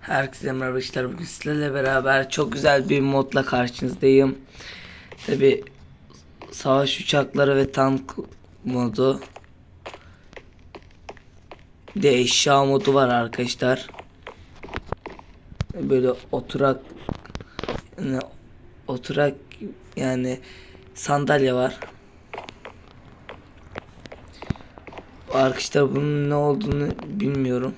Herkese merhaba arkadaşlar. Bugün sizlerle beraber çok güzel bir modla karşınızdayım. Tabi savaş uçakları ve tank modu. Bir de eşya modu var arkadaşlar. Böyle oturak yani oturak yani sandalye var. Arkadaşlar bunun ne olduğunu bilmiyorum.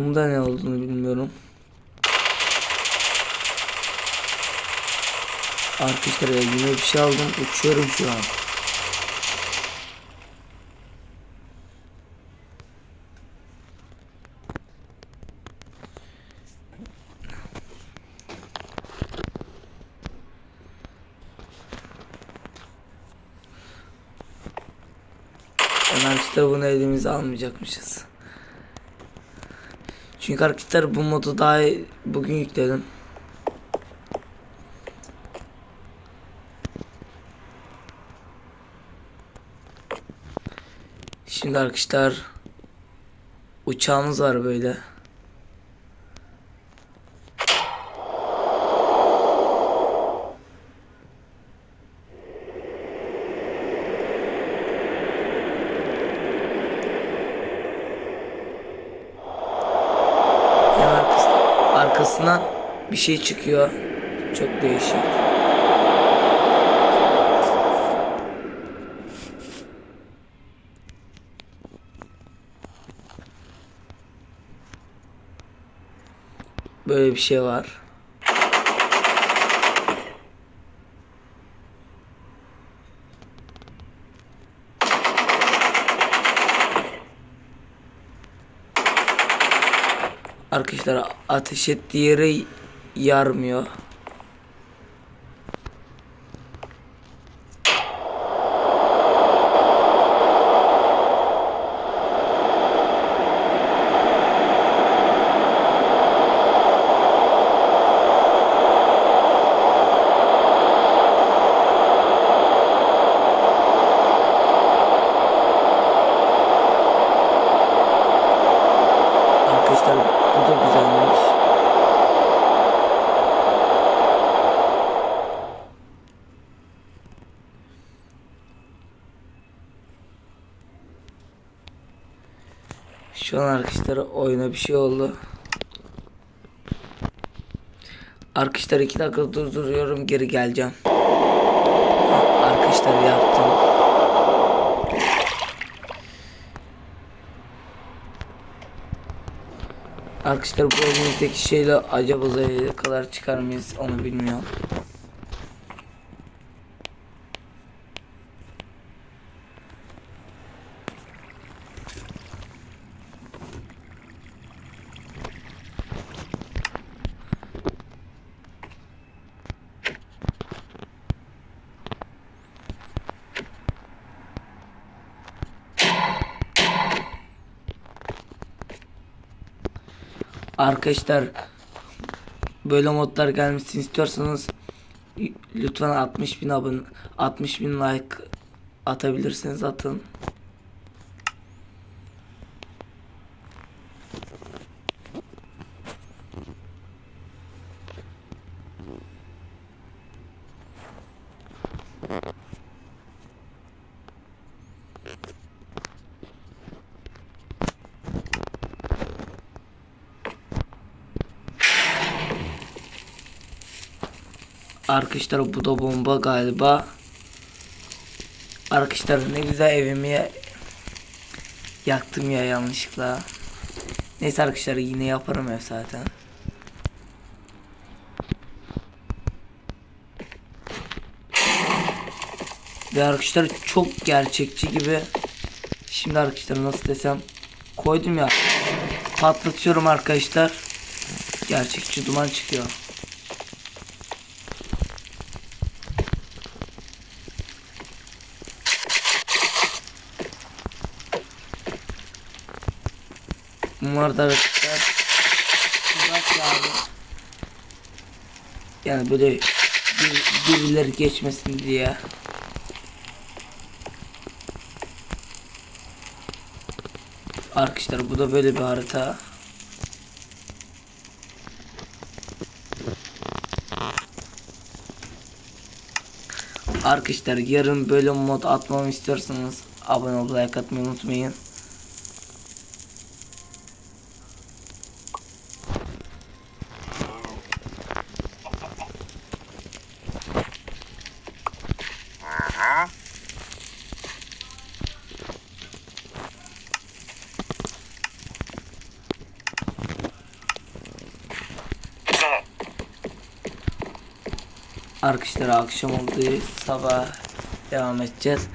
Bunda ne olduğunu bilmiyorum. Arkadaşlar elime bir şey aldım. Uçuyorum şu an. Arkadaşlar bunu elimize almayacakmışız. Çünkü arkadaşlar bu modu daha bugün yükledim. Şimdi arkadaşlar uçağımız var böyle. Yani arkası- arkasından bir şey çıkıyor. Çok değişik. Böyle bir şey var. Arkadaşlar ateş ettiği yere yarmıyor. Arkadaşlar bu da güzelmiş. Şu an arkadaşlar oyuna bir şey oldu. Arkadaşlar iki dakika durduruyorum geri geleceğim. Arkadaşlar yaptım. Arkadaşlar bu elimizdeki şeyle acaba kadar çıkar mıyız onu bilmiyorum. Arkadaşlar böyle modlar gelmesini istiyorsanız lütfen 60 bin abone 60 bin like atabilirsiniz atın. Arkadaşlar bu da bomba galiba. Arkadaşlar ne güzel evimi yaktım ya yanlışlıkla. Neyse arkadaşlar yine yaparım ev zaten. Ve arkadaşlar çok gerçekçi gibi. Şimdi arkadaşlar nasıl desem koydum ya patlatıyorum arkadaşlar. Gerçekçi duman çıkıyor. Da arkadaşlar tuzak yani. Yani böyle bir, birileri geçmesin diye. Arkadaşlar bu da böyle bir harita. Arkadaşlar yarın böyle mod atmamı istiyorsanız abone olup like unutmayın. Arkadaşlar akşam oldu sabah devam edeceğiz.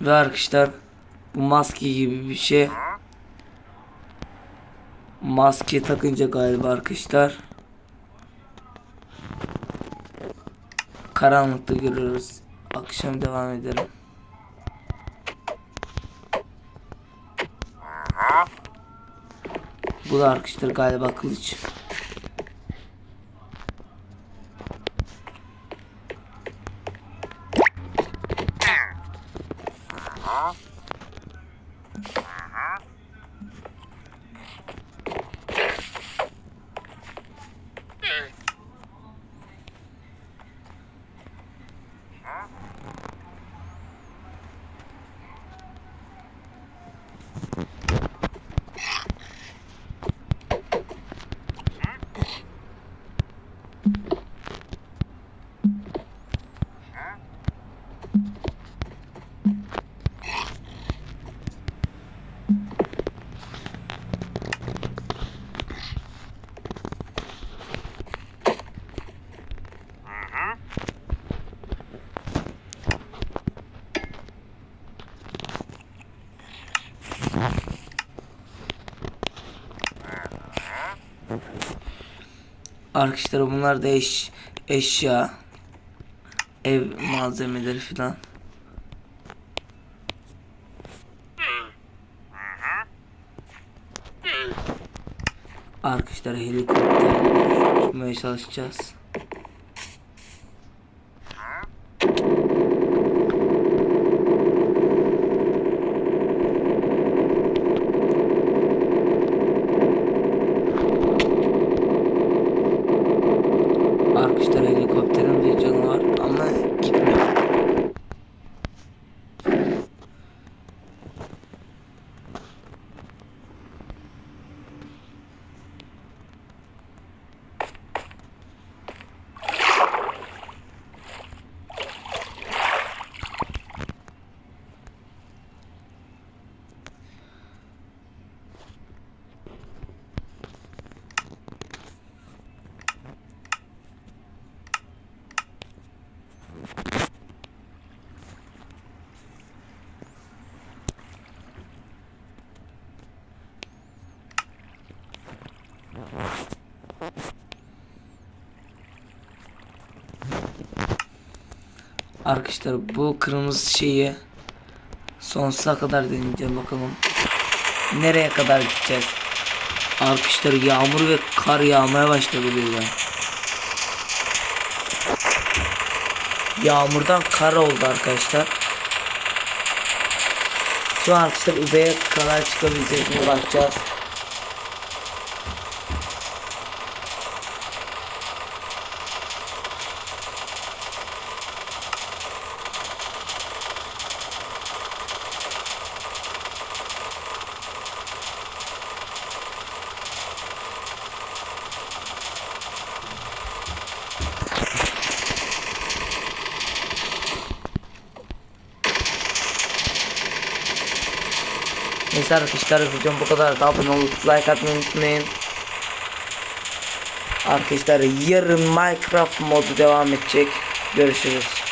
Ve arkadaşlar bu maske gibi bir şey. Maske takınca galiba arkadaşlar. Karanlıkta görüyoruz. Akşam devam edelim. Bu da arkadaşlar galiba kılıç. huh? Arkadaşlar bunlar da eş, eşya. Ev malzemeleri filan. Arkadaşlar helikopter uçmaya çalışacağız. Arkadaşlar helikopterin bir canı var ama gitmiyor. Arkadaşlar bu kırmızı şeyi sonsuza kadar deneyeceğim bakalım. Nereye kadar gideceğiz? Arkadaşlar yağmur ve kar yağmaya başladı birden. Yağmurdan kar oldu arkadaşlar. Şu an arkadaşlar uzaya kadar çıkabileceğiz mi bakacağız. Neyse arkadaşlar videom bu kadar. Abone olup like atmayı unutmayın. Arkadaşlar yarın Minecraft modu devam edecek. Görüşürüz.